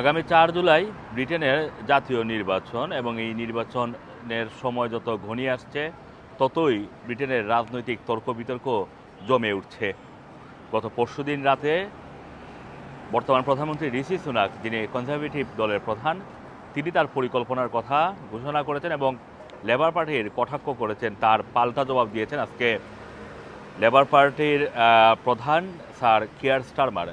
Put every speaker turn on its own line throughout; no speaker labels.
আগামী চার জুলাই ব্রিটেনের জাতীয় নির্বাচন এবং এই নির্বাচনের সময় যত ঘনিয়ে আসছে, ততই ব্রিটেনের রাজনৈতিক তর্ক বিতর্ক জমে উঠছে। গত পরশুদিন রাতে বর্তমান প্রধানমন্ত্রী ঋষি সুনাক, যিনি কনজারভেটিভ দলের প্রধান, তিনি তার পরিকল্পনার কথা ঘোষণা করেছেন এবং লেবার পার্টির কটাক্ষ করেছেন। তার পাল্টা জবাব দিয়েছেন আজকে লেবার পার্টির প্রধান স্যার কিয়ার স্টারমার।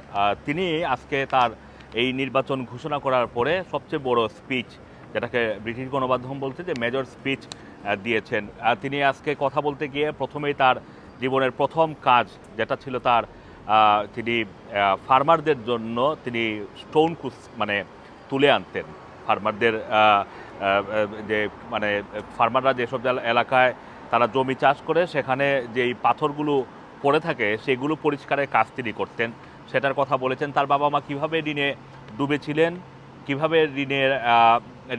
তিনি আজকে তার এই নির্বাচন ঘোষণা করার পরে সবচেয়ে বড় স্পিচ যেটাকে ব্রিটিশ গণমাধ্যম বলছে যে মেজর স্পিচ দিয়েছেন। তিনি আজকে কথা বলতে গিয়ে প্রথমেই তার জীবনের প্রথম কাজ যেটা ছিল তার তিনি ফার্মারদের জন্য তিনি স্টোন কুস মানে তুলে আনতেন। ফার্মারদের যে মানে ফার্মাররা যেসব এলাকায় তারা জমি চাষ করে সেখানে যেই পাথরগুলো পড়ে থাকে সেগুলো পরিষ্কারের কাজ তিনি করতেন। সেটার কথা বলেছেন। তার বাবা মা কীভাবে ঋণে ডুবেছিলেন, কীভাবে ঋণের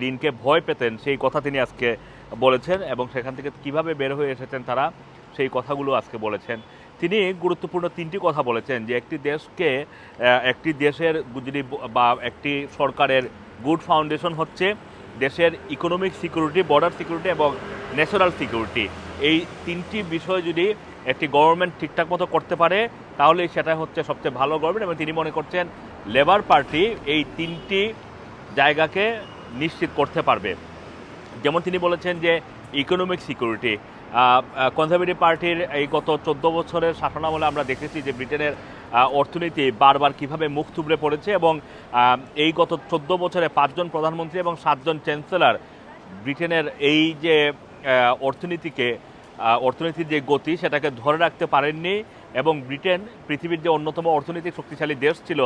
ঋণকে ভয় পেতেন, সেই কথা তিনি আজকে বলেছেন এবং সেখান থেকে কীভাবে বের হয়ে এসেছেন তারা সেই কথাগুলো আজকে বলেছেন। তিনি গুরুত্বপূর্ণ তিনটি কথা বলেছেন যে একটি দেশকে একটি দেশের যদি বা একটি সরকারের গুড ফাউন্ডেশন হচ্ছে দেশের ইকোনমিক সিকিউরিটি বর্ডার সিকিউরিটি এবং ন্যাশনাল সিকিউরিটি এই তিনটি বিষয় যদি একটি গভর্নমেন্ট ঠিকঠাক মতো করতে পারে তাহলে সেটা হচ্ছে সবচেয়ে ভালো গভর্নমেন্ট এবং তিনি মনে করছেন লেবার পার্টি এই তিনটি জায়গাকে নিশ্চিত করতে পারবে। যেমন তিনি বলেছেন যে ইকোনমিক সিকিউরিটি কনজারভেটিভ পার্টির এই গত চোদ্দ বছরের শাসনামলে আমরা দেখেছি যে ব্রিটেনের অর্থনীতি বারবার কীভাবে মুখ থুবড়ে পড়েছে এবং এই গত চোদ্দ বছরে পাঁচজন প্রধানমন্ত্রী এবং সাতজন চ্যান্সেলর ব্রিটেনের এই যে অর্থনীতিকে অর্থনীতির যে গতি, সেটাকে ধরে রাখতে পারেননি এবং ব্রিটেন পৃথিবীর যে অন্যতম অর্থনৈতিক শক্তিশালী দেশ ছিল,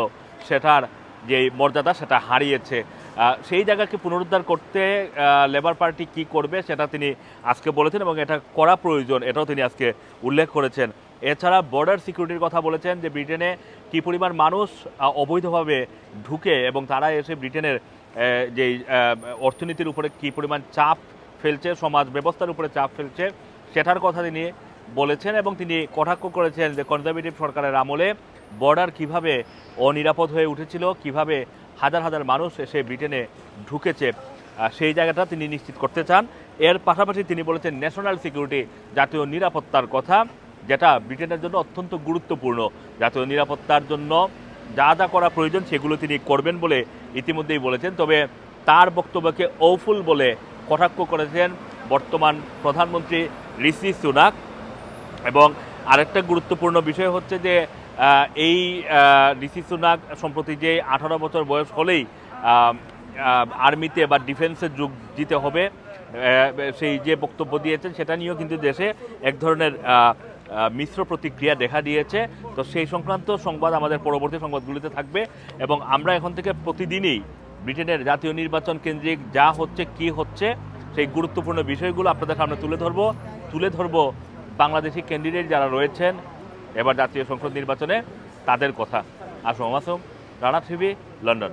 সেটার যে মর্যাদা, সেটা হারিয়েছে। সেই জায়গাকে পুনরুদ্ধার করতে লেবার পার্টি কি করবে, সেটা তিনি আজকে বলেছেন এবং এটা করা প্রয়োজন, এটাও তিনি আজকে উল্লেখ করেছেন। এছাড়া বর্ডার সিকিউরিটির কথা বলেছেন যে ব্রিটেনে কি পরিমাণ মানুষ অবৈধভাবে ঢুকে এবং তারা এসে ব্রিটেনের যে অর্থনীতির উপরে কি পরিমাণ চাপ ফেলছে, সমাজ ব্যবস্থার উপরে চাপ ফেলছে সেটার কথা তিনি বলেছেন এবং তিনি কটাক্ষ করেছেন যে কনজারভেটিভ সরকারের আমলে বর্ডার কীভাবে অনিরাপদ হয়ে উঠেছিল, কীভাবে হাজার হাজার মানুষ এসে ব্রিটেনে ঢুকেছে সেই জায়গাটা তিনি নিশ্চিত করতে চান। এর পাশাপাশি তিনি বলেছেন ন্যাশনাল সিকিউরিটি জাতীয় নিরাপত্তার কথা, যেটা ব্রিটেনের জন্য অত্যন্ত গুরুত্বপূর্ণ। জাতীয় নিরাপত্তার জন্য যা যা করা প্রয়োজন সেগুলো তিনি করবেন বলে ইতিমধ্যেই বলেছেন। তবে তার বক্তব্যকে ঔফুল বলে কটাক্ষ করেছেন বর্তমান প্রধানমন্ত্রী ঋষি সুনাক। এবং আরেকটা গুরুত্বপূর্ণ বিষয় হচ্ছে যে এই ঋষি সুনাক সম্প্রতি যে আঠারো বছর বয়স হলেই আর্মিতে বা ডিফেন্সে যোগ দিতে হবে সেই যে বক্তব্য দিয়েছেন সেটা নিয়েও কিন্তু দেশে এক ধরনের মিশ্র প্রতিক্রিয়া দেখা দিয়েছে। তো সেই সংক্রান্ত সংবাদ আমাদের পরবর্তী সংবাদগুলিতে থাকবে। এবং আমরা এখন থেকে প্রতিদিনই ব্রিটেনের জাতীয় নির্বাচন কেন্দ্রিক যা হচ্ছে, কি হচ্ছে, সেই গুরুত্বপূর্ণ বিষয়গুলো আপনাদের সামনে তুলে ধরবো। তুলে ধরব বাংলাদেশি ক্যান্ডিডেট যারা রয়েছেন, এবার জাতীয় সংসদ নির্বাচনে তাদের কথা। Assam Assam Rana TV, London.